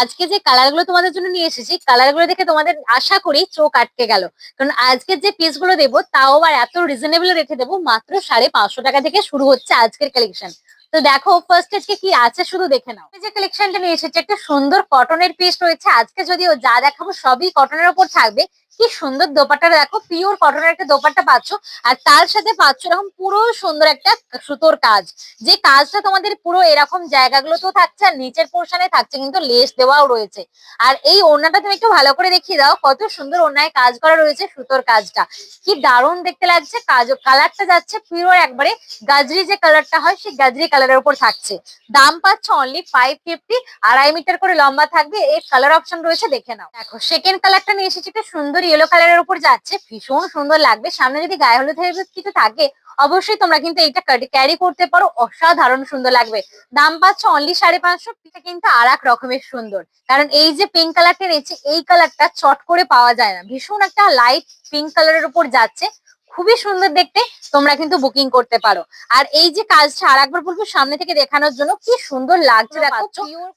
আজকে যে কালারগুলো তোমাদের জন্য নিয়ে এসেছি কালারগুলো দেখে তোমাদের আশা করি চোখ আটকে গেল। কারণ আজকের যে পিসগুলো দেবো, তাও আবার এত রিজনেবল রেখে দেবো, মাত্র সাড়ে পাঁচশো টাকা থেকে শুরু হচ্ছে আজকের কালেকশন তো দেখো ফার্স্ট আজকে কি আছে শুধু দেখে নাও। যে কালেকশনটা নিয়ে এসেছে, একটা সুন্দর কটনের পিস রয়েছে। আজকে যদিও যা দেখাবো সবই কটনের ওপর থাকবে কি সুন্দর দোপাট্টা। দেখো পিওর কটনের একটা দোপাট্টা পাচ্ছ। আর তার সাথে পাচ্ছ এরকম পুরো সুন্দর একটা সুতোর কাজ। যে কাজটা তোমাদের পুরো এরকম জায়গাগুলোতেও থাকছে আর নিচের পোর্শনে থাকছে, কিন্তু লেস দেওয়াও রয়েছে। আর এই ওড়নাটা তুমি একটু ভালো করে দেখিয়ে দাও, কত সুন্দর ওড়নায় কাজ করা রয়েছে সুতোর কাজটা। কি দারুণ দেখতে লাগছে, কাজ, কালারটা যাচ্ছে পিওর একবারে। গাজরি যে কালারটা হয়, সেই গাজরি কালারের উপর থাকছে। দাম পাচ্ছ অনলি ফাইভ ফিফটি আড়াই মিটার করে লম্বা থাকবে। এর কালার অপশন রয়েছে, দেখে নাও। দেখো সেকেন্ড কালারটা নিয়ে এসেছি একটা সুন্দর ইয়েলো কালারের উপর যাচ্ছে, ভীষণ সুন্দর লাগবে। সামনে যদি গায়ে হলুদ কিছু থাকে, অবশ্যই তোমরা কিন্তু এইটা ক্যারি করতে পারো। অসাধারণ সুন্দর লাগবে। দাম পাচ্ছ অনলি সাড়ে পাঁচশো এটা কিন্তু আর এক রকমের সুন্দর। কারণ এই যে পিঙ্ক কালারটা রয়েছে, এই কালারটা চট করে পাওয়া যায় না। ভীষণ একটা লাইট পিঙ্ক কালারের উপর যাচ্ছে। খুবই সুন্দর দেখতে তোমরা কিন্তু বুকিং করতে পারো। আর এই যে কাজটা আর একবার বলব সামনে থেকে দেখানোর জন্য কি সুন্দর লাগছে দেখো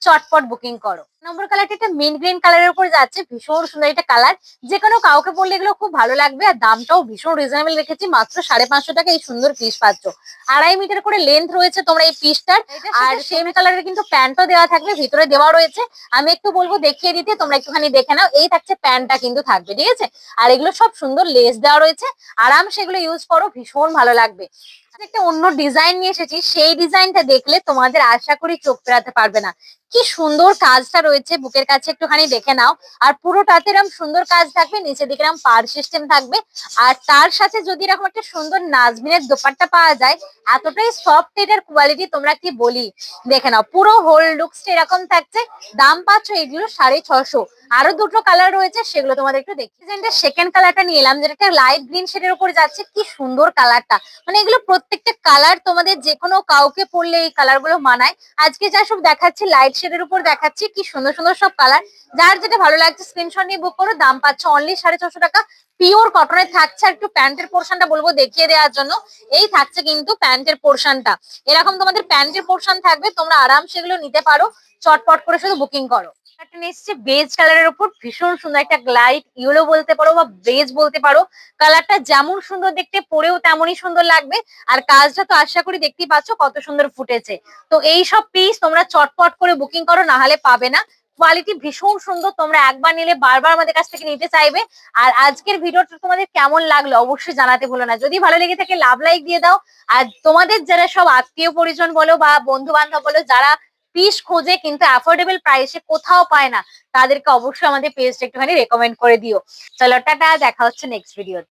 চটপট বুকিং করো। নম্বর কালারটা একটা মিন গ্রিন কালারের উপর যাচ্ছে ভীষণ সুন্দর একটা কালার যে কোনো কাউকে পরলে এগুলো খুব ভালো লাগবে আর দামটাও ভীষণ রিজনেবল রেখেছি মাত্র সাড়ে পাঁচশো টাকা এই সুন্দর পিস পাচ্ছ। আড়াই মিটার করে লেন্থ রয়েছে তোমরা এই পিসটার আর সেম কালারের কিন্তু প্যান্টও দেওয়া থাকবে ভিতরে দেওয়া রয়েছে। আমি একটু বলব দেখিয়ে দিতে তোমরা একটুখানি দেখে নাও এই থাকছে প্যান্টটা কিন্তু থাকবে ঠিক আছে? আর এগুলো সব সুন্দর লেস দেওয়া রয়েছে। আরাম সেগুলো ইউজ করো ভীষণ ভালো লাগবে। একটা অন্য ডিজাইন নিয়ে এসেছি, সেই ডিজাইনটা দেখলে তোমাদের আশা করি চোখ ফেরাতে পারবে না। কি সুন্দর কাজটা রয়েছে, বুকের কাছে একটুখানি দেখে নাও। আর পুরোটাতে এরকম সুন্দর কাজ থাকবে নিচে দিকে এরকম পার সিস্টেম থাকবে। আর তার সাথে যদি এরকম একটা সুন্দর নাজমিনের দোপাট্টা পাওয়া যায়, এতটাই সফট এটার কোয়ালিটি তোমরা কি বলি? দেখে নাও, পুরো হোল লুকসটা এরকম থাকছে। দাম পাচ্ছ এগুলো সাড়ে ছশো আরও দুটো কালার রয়েছে, সেগুলো তোমাদের একটু দেখি সেকেন্ড কালারটা নিয়ে এলাম যেটা একটা লাইট গ্রিন শেডের উপর যাচ্ছে, কি সুন্দর কালারটা মানে এগুলো প্রত্যেকটা কালার তোমাদের যে কোনো কাউকে পরলে এই কালারগুলো মানায়। আজকে যা সব দেখাচ্ছি লাইট শেডের উপর দেখাচ্ছি, কি সুন্দর সুন্দর সব কালার যার যেটা ভালো লাগছে স্ক্রিনশট নিয়ে বুক করো, দাম পাচ্ছ অনলি সাড়ে ছশো টাকা। পিওর কটনের থাকছে একটু প্যান্টের পোর্শনটা বলব দেখিয়ে দেওয়ার জন্য। এই থাকছে কিন্তু প্যান্টের পোর্শনটা এরকম তোমাদের প্যান্টের পোর্শন থাকবে, তোমরা আরাম সেগুলো নিতে পারো। চটপট করে শুধু বুকিং করো। একটা এসছে বেজ কালারের উপর ভীষণ সুন্দর একটা লাইট ইয়েলো বলতে পারো বা বেজ বলতে পারো। কালারটা যেমন সুন্দর দেখতে, পরেও তেমনই সুন্দর লাগবে। আর কাজটা তো আশা করি দেখতেই পাচ্ছ কত সুন্দর ফুটেছে। তো এই সব পিস তোমরা চটপট করে বুকিং করো, না হলে পাবে না। কোয়ালিটি ভীষণ সুন্দর, তোমরা একবার নিলে বারবার আমাদের কাছ থেকে নিতে চাইবে। আর আজকের ভিডিওটা তোমাদের কেমন লাগল অবশ্যই জানাতে ভুলো না। যদি ভালো লেগে থাকে, লাভ লাইক দিয়ে দাও। আর তোমাদের যারা সব আত্মীয় পরিজন বলো বা বন্ধু বান্ধব বলো, যারা পিস খোঁজে কিন্তু অ্যাফোর্ডেবল প্রাইসে কোথাও পায় না। তাদেরকে অবশ্যই আমাদের পেজটা একটুখানি রেকমেন্ড করে দিও। চলো, টাটা, দেখা হচ্ছে নেক্সট ভিডিও